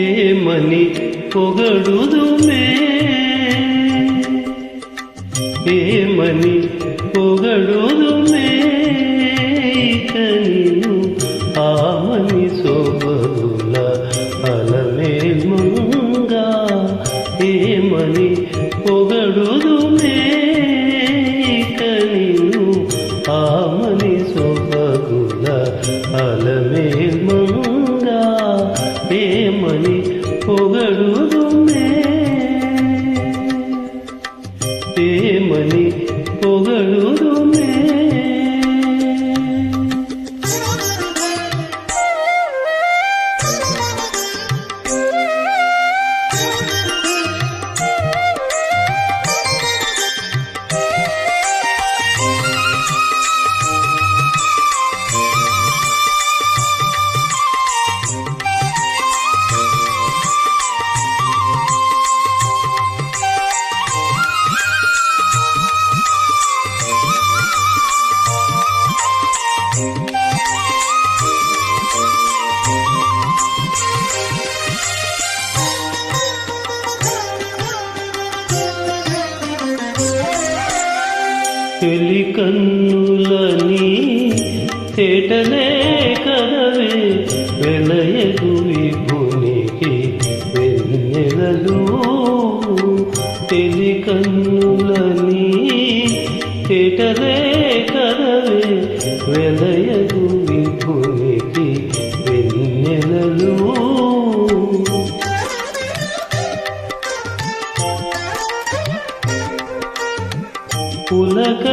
ఏమని పొగడుదుమే. ఏమని పొగడుదుమే. ఇక నిన్ను ఆమని సోబరుల అలమేల్మంగా. ఏమని పొగడుదు చెలి కన్నులని తేటనే కదవే వెలయగు విభునికి వెన్నెలలు. తెలి కన్నులని తేటనే కదవే వెలయగు విభునికి వెన్నెలలు.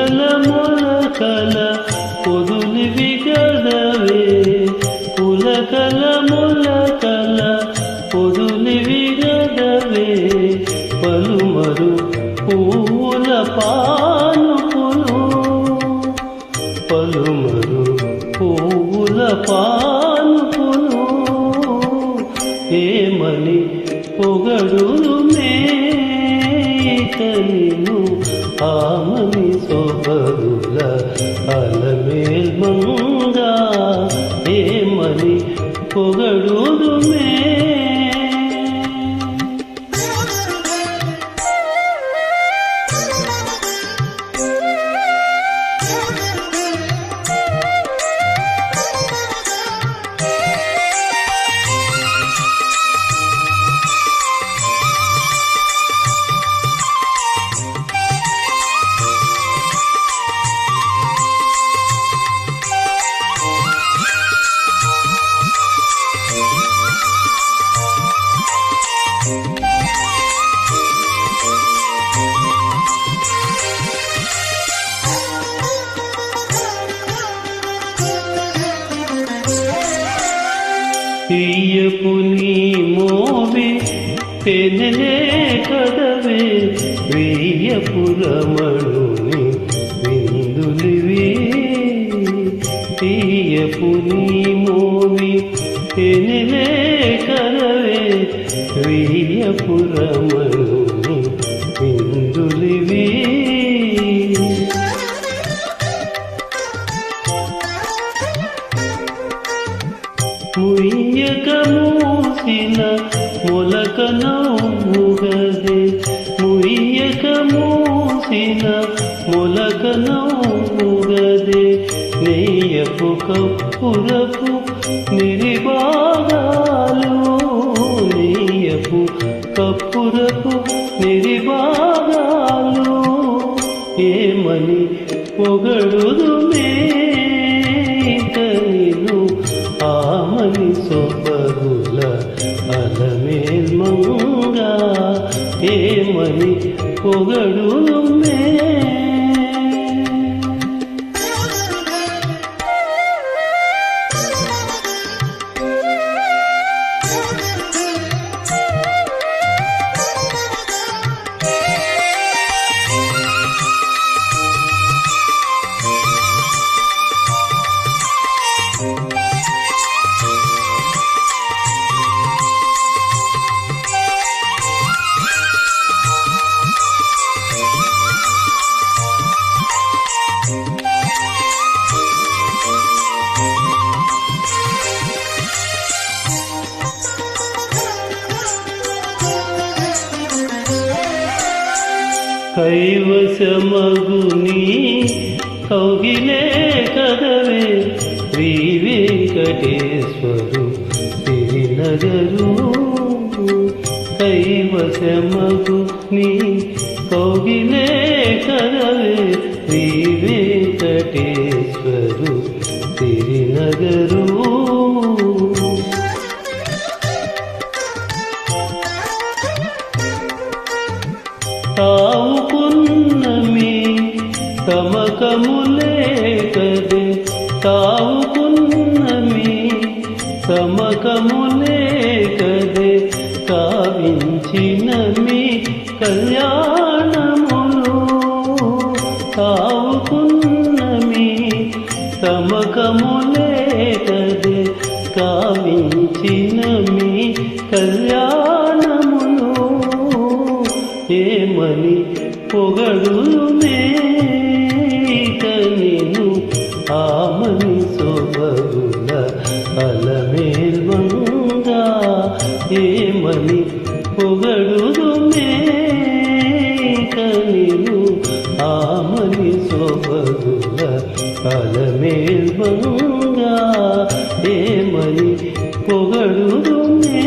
కల మొలకల పొదులివి కల పులకల మొలకల పొదులివి విగడవే. పలుమరు పూల పానుపులు పలుమరు పూల పా ఆమని సొబగుల అలమేల్ మంగా ఏమని పొగడును నీ మోవే పెనలే కదవే వెయ్యపురమణుని విందులివి తీయపు నీ మోవి పెనలే కదవే వెయ్యపురమణుని ముయ్యక మూసిన మొలక నవ్వుగదే ముయ్యక మూసిన మొలక నవ్వుగదే నెయ్యపు కప్పురపు నిరిబాగాలు నెయ్యపు కప్పురపు నిరిబాగాలు ఏమని పొగడుదు మే ఏమని కైవశమగుని కౌగిలే కదవే శ్రీ వెంకటేశ్వరు శ్రీనగరు కైవశమగు నీ కౌగిలే కదవే శ్రీ వెంకటేశ్వరు శ్రీనగరు తమకములే కదే తావుకున్నమి తమకములే కదే కావించినమి కళ్యాణములు తావుకున్నమి తమకములే కదే కావించినమి కళ్యాణ ఆమని సొబగుల అలమేల్వంగా ఏమని పొగడును మేకనిను ఆమని సొబగుల అలమేల్వంగా ఏమని పొగడును మే